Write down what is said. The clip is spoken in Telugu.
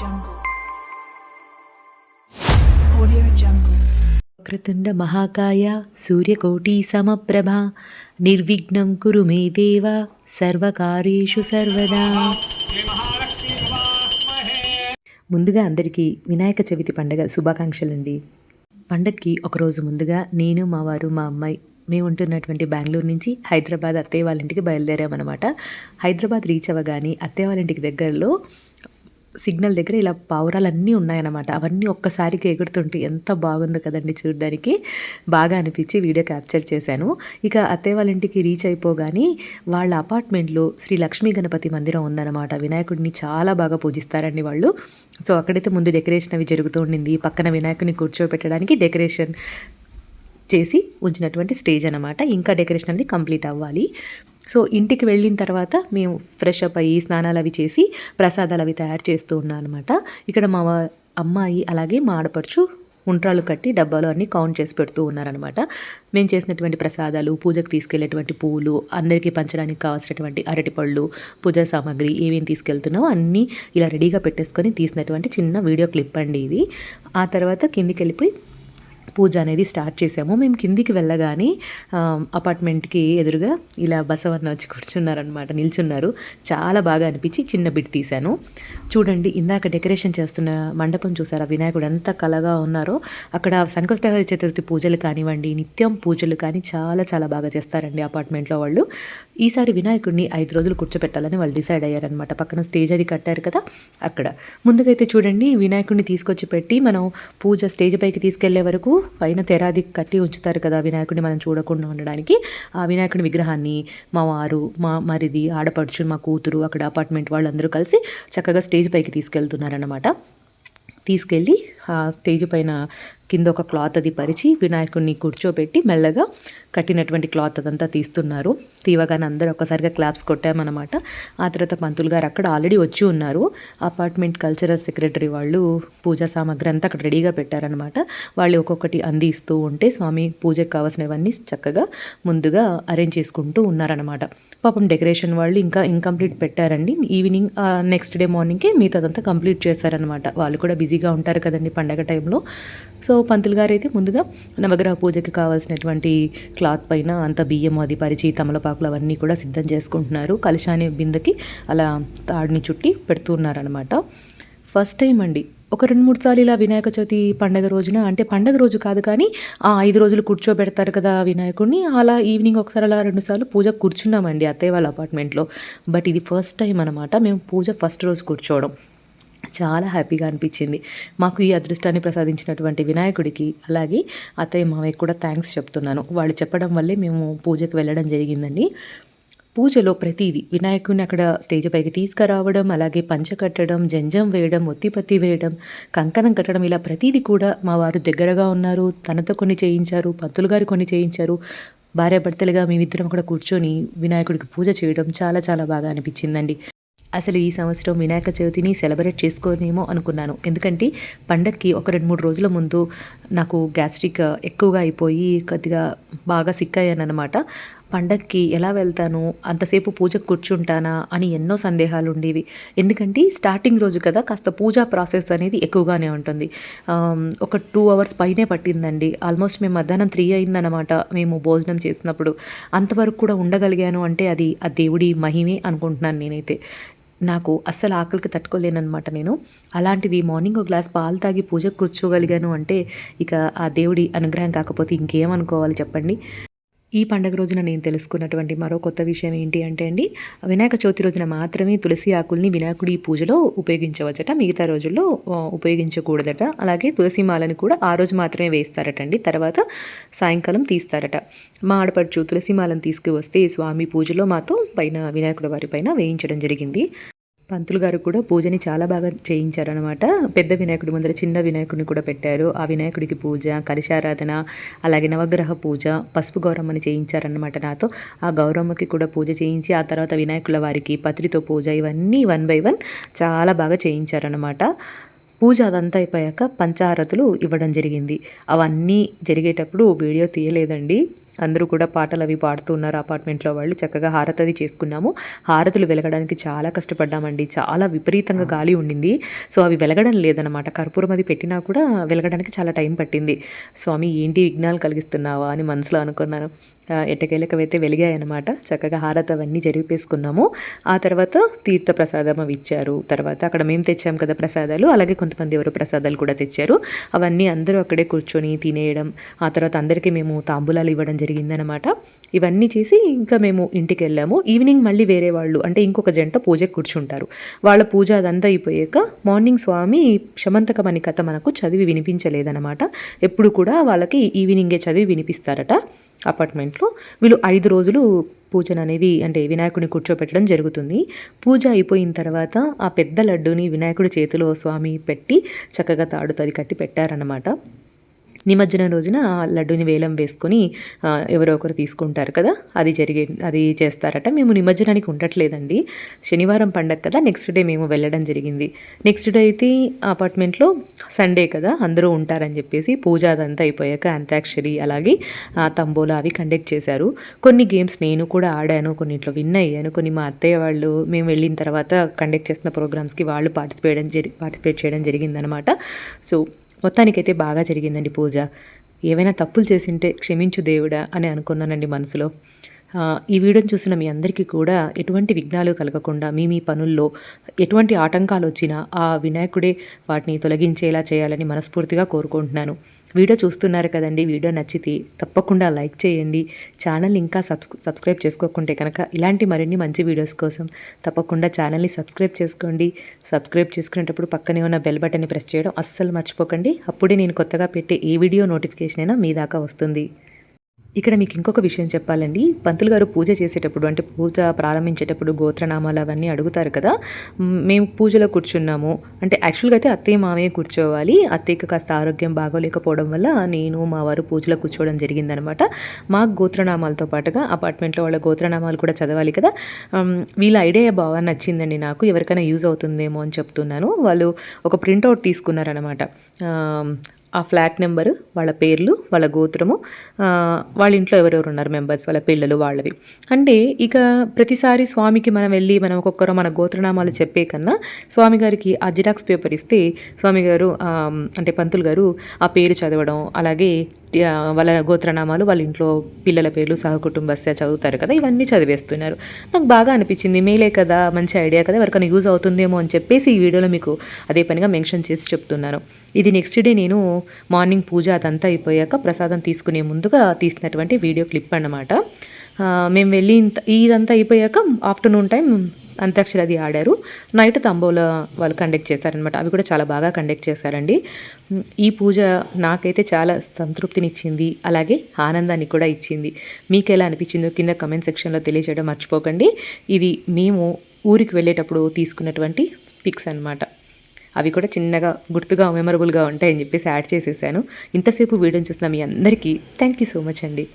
Jungle. వక్రతుండ మహాకాయ సూర్యకోటి సమప్రభ నిర్విఘ్నం కురు మే దేవ సర్వకార్యేషు సర్వదా ముందుగా అందరికీ వినాయక చవితి పండగ శుభాకాంక్షలండి. పండగకి ఒకరోజు ముందుగా నేను మా వారు మా అమ్మాయి మేము ఉంటున్నటువంటి బెంగళూరు నుంచి హైదరాబాద్ అత్తయ్య వాళ్ళ ఇంటికి బయలుదేరామన్నమాట. హైదరాబాద్ రీచ్ అవ్వగానే అత్తయ్య వాళ్ళ ఇంటికి దగ్గరలో సిగ్నల్ దగ్గర ఇలా పావురాలన్నీ ఉన్నాయన్నమాట. అవన్నీ ఒక్కసారికి ఎగురుతుంటే ఎంత బాగుంది కదండి చూడడానికి. బాగా అనిపించి వీడియో క్యాప్చర్ చేశాను. ఇక అత్తయ్య వాళ్ళ ఇంటికి రీచ్ అయిపోగానే వాళ్ళ అపార్ట్మెంట్లో శ్రీ లక్ష్మీ గణపతి మందిరం ఉందన్నమాట. వినాయకుడిని చాలా బాగా పూజిస్తారండి వాళ్ళు. సో అక్కడైతే ముందు డెకరేషన్ అవి జరుగుతూ ఉండింది. పక్కన వినాయకుడిని కూర్చోబెట్టడానికి డెకరేషన్ చేసి ఉంచినటువంటి స్టేజ్ అనమాట ఇంకా డెకరేషన్ అనేది కంప్లీట్ అవ్వాలి. సో ఇంటికి వెళ్ళిన తర్వాత మేము ఫ్రెష్ అప్ అయ్యి స్నానాలు అవి చేసి ప్రసాదాలు అవి తయారు చేస్తూ ఉన్నాం అనమాట ఇక్కడ మా అమ్మాయి అలాగే మా ఆడపడుచు ఉంట్రాలు కట్టి డబ్బాలు అన్నీ కౌంట్ చేసి పెడుతూ ఉన్నారనమాట మేము చేసినటువంటి ప్రసాదాలు పూజకు తీసుకెళ్ళేటువంటి పూలు అందరికీ పంచడానికి కావాల్సినటువంటి అరటిపళ్ళు పూజా సామాగ్రి ఏమేమి తీసుకెళ్తున్నామో అన్నీ ఇలా రెడీగా పెట్టేసుకొని తీసినటువంటి చిన్న వీడియో క్లిప్ అండి ఇది. ఆ తర్వాత కిందికి వెళ్ళిపోయి పూజ అనేది స్టార్ట్ చేసాము మేము కిందికి వెళ్ళగానే అపార్ట్మెంట్కి ఎదురుగా ఇలా బసవన్న వచ్చి కూర్చున్నారనమాట నిల్చున్నారు. చాలా బాగా అనిపించి చిన్న బిట్ తీశాను. చూడండి ఇందాక డెకరేషన్ చేస్తున్న మండపం చూసారా? వినాయకుడు ఎంత కలగా ఉన్నారో. అక్కడ సంకష్టహర చతుర్థి పూజలు కానివ్వండి నిత్యం పూజలు కానీ చాలా చాలా బాగా చేస్తారండి అపార్ట్మెంట్లో వాళ్ళు. ఈసారి వినాయకుడిని ఐదు రోజులు కూర్చోపెట్టాలని వాళ్ళు డిసైడ్ అయ్యారనమాట పక్కన స్టేజ్ అది కట్టారు కదా అక్కడ. ముందుకైతే చూడండి వినాయకుడిని తీసుకొచ్చి పెట్టి మనం పూజ స్టేజ్ పైకి తీసుకెళ్ళే వరకు పైన తెరాది కట్టి ఉంచుతారు కదా వినాయకుడిని మనం చూడకుండా ఉండడానికి. ఆ వినాయకుడి విగ్రహాన్ని మా వారు మా మరిది ఆడపడుచు మా కూతురు అక్కడ అపార్ట్మెంట్ వాళ్ళందరూ కలిసి చక్కగా స్టేజ్ పైకి తీసుకెళ్తున్నారనమాట తీసుకెళ్ళి ఆ స్టేజ్ పైన కింద ఒక క్లాత్ అది పరిచి వినాయకుడిని కూర్చోబెట్టి మెల్లగా కట్టినటువంటి క్లాత్ అదంతా తీస్తున్నారు. తీవగానే అందరూ ఒక్కసారిగా క్లాప్స్ కొట్టామన్నమాట. ఆ తర్వాత పంతులు గారు అక్కడ ఆల్రెడీ వచ్చి ఉన్నారు. అపార్ట్మెంట్ కల్చరల్ సెక్రటరీ వాళ్ళు పూజా సామాగ్రి అంతా అక్కడ రెడీగా పెట్టారనమాట వాళ్ళు ఒక్కొక్కటి అందిస్తూ ఉంటే స్వామి పూజకు కావాల్సినవన్నీ చక్కగా ముందుగా అరేంజ్ చేసుకుంటూ ఉన్నారనమాట పాపం డెకరేషన్ వాళ్ళు ఇంకా ఇన్కంప్లీట్ పెట్టారండి. ఈవినింగ్ నెక్స్ట్ డే మార్నింగ్కి మిగతాదంతా కంప్లీట్ చేశారనమాట వాళ్ళు కూడా బిజీగా ఉంటారు కదండి పండగ టైంలో. సో పంతులు గారు అయితే ముందుగా నవగ్రహ పూజకి కావాల్సినటువంటి క్లాత్ పైన అంత బియ్యం అది పరిచి తమలపాకులు అవన్నీ కూడా సిద్ధం చేసుకుంటున్నారు. కలిశాని బిందెకి అలా తాడిని చుట్టి పెడుతున్నారనమాట ఫస్ట్ టైం అండి. ఒక రెండు మూడు సార్లు ఇలా వినాయక చవితి పండగ రోజున అంటే పండగ రోజు కాదు కానీ ఆ ఐదు రోజులు కూర్చోబెడతారు కదా వినాయకుడిని అలా ఈవినింగ్ ఒకసారి అలా రెండు సార్లు పూజ కూర్చున్నామండి అత్తయ్య వాళ్ళ అపార్ట్మెంట్లో బట్ ఇది ఫస్ట్ టైం అనమాట మేము పూజ ఫస్ట్ రోజు కూర్చోవడం. చాలా హ్యాపీగా అనిపించింది. మాకు ఈ అదృష్టాన్ని ప్రసాదించినటువంటి వినాయకుడికి అలాగే అత్తయ్య మావయ్య కూడా థ్యాంక్స్ చెప్తున్నాను. వాళ్ళు చెప్పడం వల్లే మేము పూజకు వెళ్ళడం జరిగిందండి. పూజలో ప్రతిదీ వినాయకుడిని అక్కడ స్టేజ్ పైకి తీసుకురావడం అలాగే పంచ కట్టడం జంజం వేయడం ఒత్తిపత్తి వేయడం కంకణం కట్టడం ఇలా ప్రతిదీ కూడా మా వారు దగ్గరగా ఉన్నారు. తనతో కొన్ని చేయించారు పంతులు గారు కొన్ని చేయించారు. భార్యాభర్తలుగా మేమిద్దరం కూడా కూర్చొని వినాయకుడికి పూజ చేయడం చాలా చాలా బాగా అనిపించిందండి. అసలు ఈ సంవత్సరం వినాయక చవితిని సెలబ్రేట్ చేసుకోనేమో అనుకున్నాను. ఎందుకంటే పండక్కి ఒక రెండు మూడు రోజుల ముందు నాకు గ్యాస్ట్రిక్ ఎక్కువగా అయిపోయి కొద్దిగా బాగా సిక్ అయ్యాను అనమాట పండక్కి ఎలా వెళ్తాను? అంతసేపు పూజకు కూర్చుంటానా? అని ఎన్నో సందేహాలు ఉండేవి. ఎందుకంటే స్టార్టింగ్ రోజు కదా కాస్త పూజా ప్రాసెస్ అనేది ఎక్కువగానే ఉంటుంది. ఒక టూ అవర్స్ పైనే పట్టిందండి. ఆల్మోస్ట్ మేము మధ్యాహ్నం త్రీ అయిందనమాట మేము భోజనం చేసినప్పుడు. అంతవరకు కూడా ఉండగలిగాను అంటే అది ఆ దేవుడి మహిమే అనుకుంటున్నాను నేనైతే. నాకు అస్సలు ఆకలికి తట్టుకోలేనమాట నేను. అలాంటిది మార్నింగ్ ఒక గ్లాస్ పాలు తాగి పూజకు కూర్చోగలిగాను అంటే ఇక ఆ దేవుడి అనుగ్రహం కాకపోతే ఇంకేమనుకోవాలి చెప్పండి? ఈ పండగ రోజున నేను తెలుసుకున్నటువంటి మరో కొత్త విషయం ఏంటి అంటే అండి వినాయక చవితి రోజున మాత్రమే తులసి ఆకుల్ని వినాయకుడి పూజలో ఉపయోగించవచ్చట మిగతా రోజుల్లో ఉపయోగించకూడదట. అలాగే తులసి మాలని కూడా ఆ రోజు మాత్రమే వేస్తారట అండి తర్వాత సాయంకాలం తీస్తారట. మా ఆడపడుచు తులసి మాలను తీసుకువస్తే స్వామి పూజలో మాతో పైన వినాయకుడి వారి పైన వేయించడం జరిగింది. పంతులు గారు కూడా పూజని చాలా బాగా చేయించారనమాట పెద్ద వినాయకుడి ముందర చిన్న వినాయకుడిని కూడా పెట్టారు. ఆ వినాయకుడికి పూజ కలిశారాధన అలాగే నవగ్రహ పూజ పసుపు గౌరమ్మని చేయించారనమాట నాతో. ఆ గౌరమ్మకి కూడా పూజ చేయించి ఆ తర్వాత వినాయకుల వారికి పత్రితో పూజ ఇవన్నీ వన్ బై వన్ చాలా బాగా చేయించారనమాట పూజ అదంతా అయిపోయాక పంచారతులు ఇవ్వడం జరిగింది. అవన్నీ జరిగేటప్పుడు వీడియో తీయలేదండి. అందరూ కూడా పాటలు అవి పాడుతున్నారు అపార్ట్మెంట్లో వాళ్ళు చక్కగా హారతి అది చేసుకున్నాము. హారతులు వెలగడానికి చాలా కష్టపడ్డామండి. చాలా విపరీతంగా గాలి ఉండింది. సో అవి వెలగడం లేదనమాట కర్పూరం అది పెట్టినా కూడా వెలగడానికి చాలా టైం పట్టింది. స్వామి ఏంటి విఘ్నాలు కలిగిస్తున్నావా? అని మనసులో అనుకున్నాను. ఎట్టకేలకవైతే వెలిగాయన్నమాట. చక్కగా హారతి అవన్నీ జరిపేసుకున్నాము. ఆ తర్వాత తీర్థ ప్రసాదం అవి ఇచ్చారు. తర్వాత అక్కడ మేము తెచ్చాం కదా ప్రసాదాలు. అలాగే కొంతమంది ఎవరు ప్రసాదాలు కూడా తెచ్చారు. అవన్నీ అందరూ అక్కడే కూర్చొని తినేయడం. ఆ తర్వాత అందరికీ మేము తాంబూలాలు ఇవ్వడం జరిగిందనమాట ఇవన్నీ చేసి ఇంకా మేము ఇంటికి వెళ్ళాము ఈవినింగ్ మళ్ళీ వేరే వాళ్ళు అంటే ఇంకొక జంట పూజకు కూర్చుంటారు. వాళ్ళ పూజ అదంతా అయిపోయాక మార్నింగ్ స్వామి శమంతకం అని కథ మనకు చదివి వినిపించలేదనమాట ఎప్పుడు కూడా వాళ్ళకి ఈవినింగే చదివి వినిపిస్తారట అపార్ట్మెంట్లో. వీళ్ళు ఐదు రోజులు పూజను అనేది అంటే వినాయకుడిని కూర్చోపెట్టడం జరుగుతుంది. పూజ అయిపోయిన తర్వాత ఆ పెద్ద లడ్డూని వినాయకుడి చేతిలో స్వామి పెట్టి చక్కగా తాడుతది కట్టి పెట్టారన్నమాట. నిమజ్జనం రోజున ఆ లడ్డూని వేలం వేసుకొని ఎవరో ఒకరు తీసుకుంటారు కదా అది జరిగే అది చేస్తారట. మేము నిమజ్జనానికి ఉండట్లేదండి. శనివారం పండగ కదా నెక్స్ట్ డే మేము వెళ్ళడం జరిగింది. నెక్స్ట్ డే అయితే అపార్ట్మెంట్లో సండే కదా అందరూ ఉంటారని చెప్పేసి పూజ అదంతా అయిపోయాక అంతాక్షరి అలాగే తంబోలా అవి కండక్ట్ చేశారు. కొన్ని గేమ్స్ నేను కూడా ఆడాను కొన్నిట్లో విన్ అయ్యాను. కొన్ని మా అత్తయ్య వాళ్ళు మేము వెళ్ళిన తర్వాత కండక్ట్ చేసిన ప్రోగ్రామ్స్కి వాళ్ళు పార్టిసిపేట్ జరి పార్టిసిపేట్ చేయడం జరిగిందనమాట. సో మొత్తానికైతే బాగా జరిగిందండి పూజ. ఏవైనా తప్పులు చేసింటే క్షమించు దేవుడా అని అనుకున్నానండి మనసులో. ఈ వీడియోని చూసిన మీ అందరికీ కూడా ఎటువంటి విఘ్నాలు కలగకుండా మీ మీ పనుల్లో ఎటువంటి ఆటంకాలు వచ్చినా ఆ వినాయకుడే వాటిని తొలగించేలా చేయాలని మనస్ఫూర్తిగా కోరుకుంటున్నాను. వీడియో చూస్తున్నారు కదండి వీడియో నచ్చితే తప్పకుండా లైక్ చేయండి. ఛానల్ ఇంకా సబ్స్ సబ్స్క్రైబ్ చేసుకోకుంటే కనుక ఇలాంటి మరిన్ని మంచి వీడియోస్ కోసం తప్పకుండా ఛానల్ని సబ్స్క్రైబ్ చేసుకోండి. సబ్స్క్రైబ్ చేసుకునేటప్పుడు పక్కనే ఉన్న బెల్ బటన్ని ప్రెస్ చేయడం అస్సలు మర్చిపోకండి. అప్పుడే నేను కొత్తగా పెట్టే ఏ వీడియో నోటిఫికేషన్ అయినా మీ దాకా వస్తుంది. ఇక్కడ మీకు ఇంకొక విషయం చెప్పాలండి. పంతులు గారు పూజ చేసేటప్పుడు అంటే పూజ ప్రారంభించేటప్పుడు గోత్రనామాలు అవన్నీ అడుగుతారు కదా. మేము పూజలో కూర్చున్నాము. అంటే యాక్చువల్గా అయితే అత్తయ్య మామయ్య కూర్చోవాలి. అత్తయ్యకి కాస్త ఆరోగ్యం బాగోలేకపోవడం వల్ల నేను మా వారు పూజలో కూర్చోవడం జరిగిందనమాట. మాకు గోత్రనామాలతో పాటుగా అపార్ట్మెంట్లో వాళ్ళ గోత్రనామాలు కూడా చదవాలి కదా. వీళ్ళ ఐడియా బాగా నచ్చిందండి నాకు. ఎవరికైనా యూజ్ అవుతుందేమో అని చెప్తున్నాను. వాళ్ళు ఒక ప్రింట్అవుట్ తీసుకున్నారనమాట. ఆ ఫ్లాట్ నెంబర్ వాళ్ళ పేర్లు వాళ్ళ గోత్రము వాళ్ళ ఇంట్లో ఎవరెవరు ఉన్నారు మెంబర్స్ వాళ్ళ పిల్లలు వాళ్ళవి. అంటే ఇక ప్రతిసారి స్వామికి మనం వెళ్ళి మనం ఒక్కొక్కరు మన గోత్రనామాలు చెప్పే కన్నా స్వామి గారికి ఆ జిరాక్స్ పేపర్ ఇస్తే స్వామి గారు అంటే పంతులు గారు ఆ పేరు చదవడం అలాగే వాళ్ళ గోత్రనామాలు వాళ్ళ ఇంట్లో పిల్లల పేర్లు సహకుటుంబస్య చదువుతారు కదా ఇవన్నీ చదివేస్తున్నారు. నాకు బాగా అనిపించింది మేలే కదా మంచి ఐడియా కదా ఎవరికైనా యూజ్ అవుతుందేమో అని చెప్పేసి ఈ వీడియోలో మీకు అదే పనిగా మెన్షన్ చేసి చెప్తున్నాను. ఇది నెక్స్ట్ డే నేను మార్నింగ్ పూజ అదంతా అయిపోయాక ప్రసాదం తీసుకునే ముందుగా తీసినటువంటి వీడియో క్లిప్ అన్నమాట. మేము వెళ్ళి ఇంత- ఇదంతా అయిపోయాక ఆఫ్టర్నూన్ టైం అంత్యాక్షరి అది ఆడారు. నైట్ తంబోలా వాళ్ళు కండక్ట్ చేశారనమాట అవి కూడా చాలా బాగా కండక్ట్ చేశారండి. ఈ పూజ నాకైతే చాలా సంతృప్తినిచ్చింది. అలాగే ఆనందాన్ని కూడా ఇచ్చింది. మీకు ఎలా అనిపించిందో కింద కమెంట్ సెక్షన్లో తెలియజేయడం మర్చిపోకండి. ఇది మేము ఊరికి వెళ్ళేటప్పుడు తీసుకున్నటువంటి పిక్స్ అన్నమాట. అవి కూడా చిన్నగా గుర్తుగా మెమరబుల్గా ఉంటాయని చెప్పేసి యాడ్ చేసేసాను. ఇంతసేపు వీడియోని చూసిన మీ అందరికీ థ్యాంక్ యూ సో మచ్ అండి.